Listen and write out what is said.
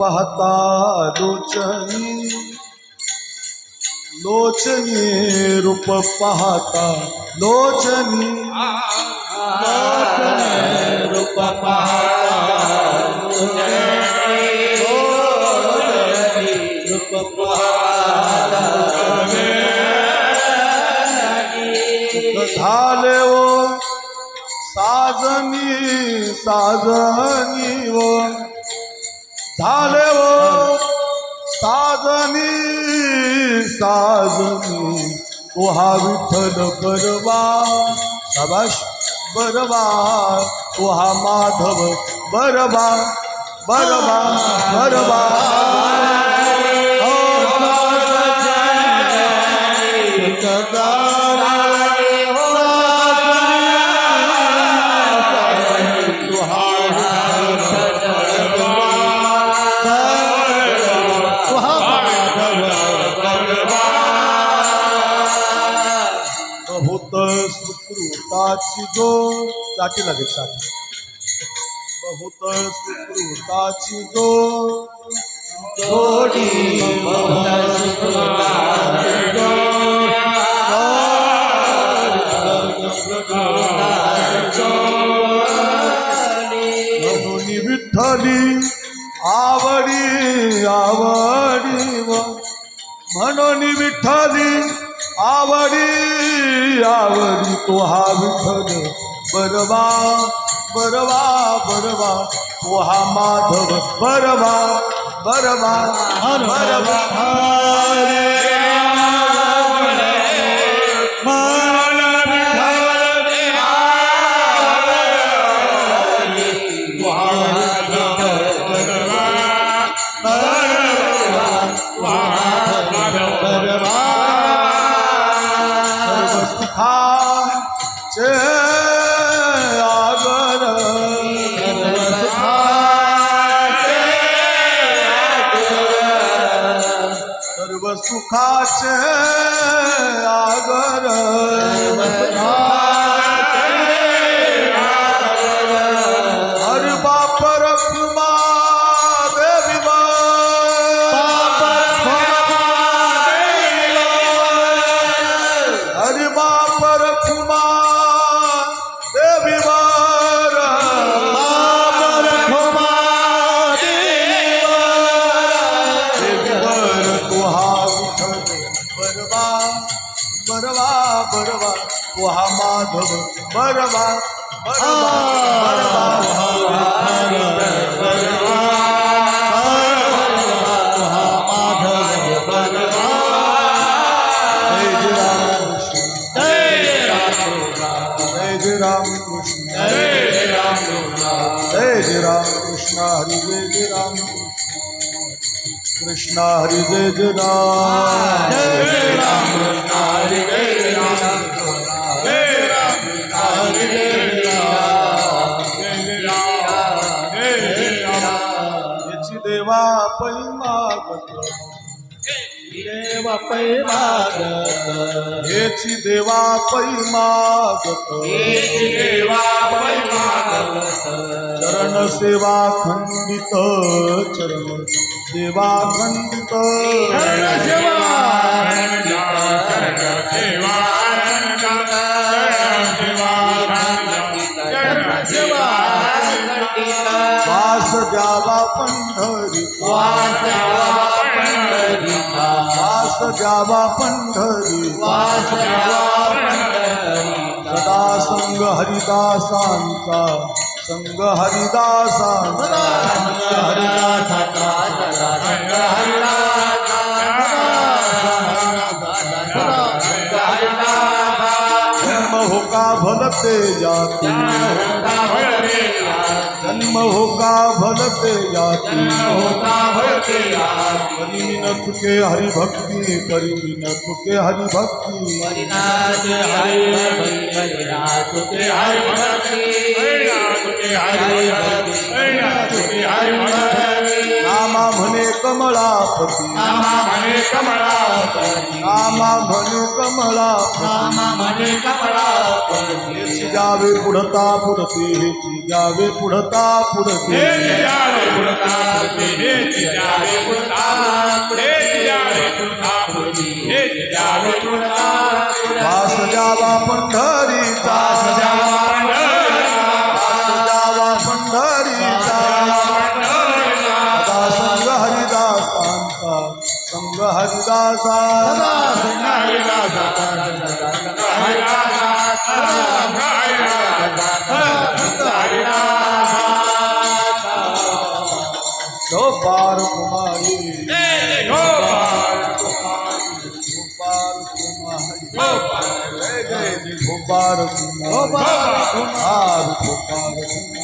पाहता लोचनी लोचनी रूप पाहता लोचनी रूप रूप झाले साजनी साजनी व झाले ओ साजनी साजनी ओ हा विठ्ठल बरवा, शाबाश, बरवा ओ हा माधव बरवा बरवा बरवा. ओ सुकृताची जो चाटी लागेल चाटी बहुत सुकृताची जोडी विठ्ठली आवडी आवडी म्हणून विठ्ठली आवडी आवडी तो हा विठ्ठल बरवा बरवा बरवा तो हा माधव बरवा बरवा बरवा। আসে बरवा तुहा माधव बरवा बरवा बरवा जय जय राम। कृष्ण जय जय राम जय राम हरि जय जय राम हरि जय जय राम देवा पै मागत देवा पैमागत याची देवा पै मागत देवा पैमागत चरण सेवा खंडित चरण सेवा खंडित। चरण वास द्यावा पंढरी। वास द्यावा पंढरी। सदा संग हरिदासांचा संग हरिदासांचा जन्म हो का भलते जाती। जन्म हो का भलते जाती। કરી વિનત કે હરિ ભક્તિ કરી વિનત કે હરિ ભક્તિ હરિનાથ હરે હરિનાથ કે હરિ ભક્તિ નામા મને કમળાપતિ. નામા कमलापती रामा म्हणे कमळापती हेची जावे पुढता पुढते हेची जावे पुढता पुढते. हे जावे पुढता हे जावे पुढता हे जावे पुढता हे जावे पुढता वास जावा पंढरीचा. जावा पंढरीचा वास जावा पंढरीचा. सदा संग हरिदासांचा संग हरिदासा जय जय जी गोपाल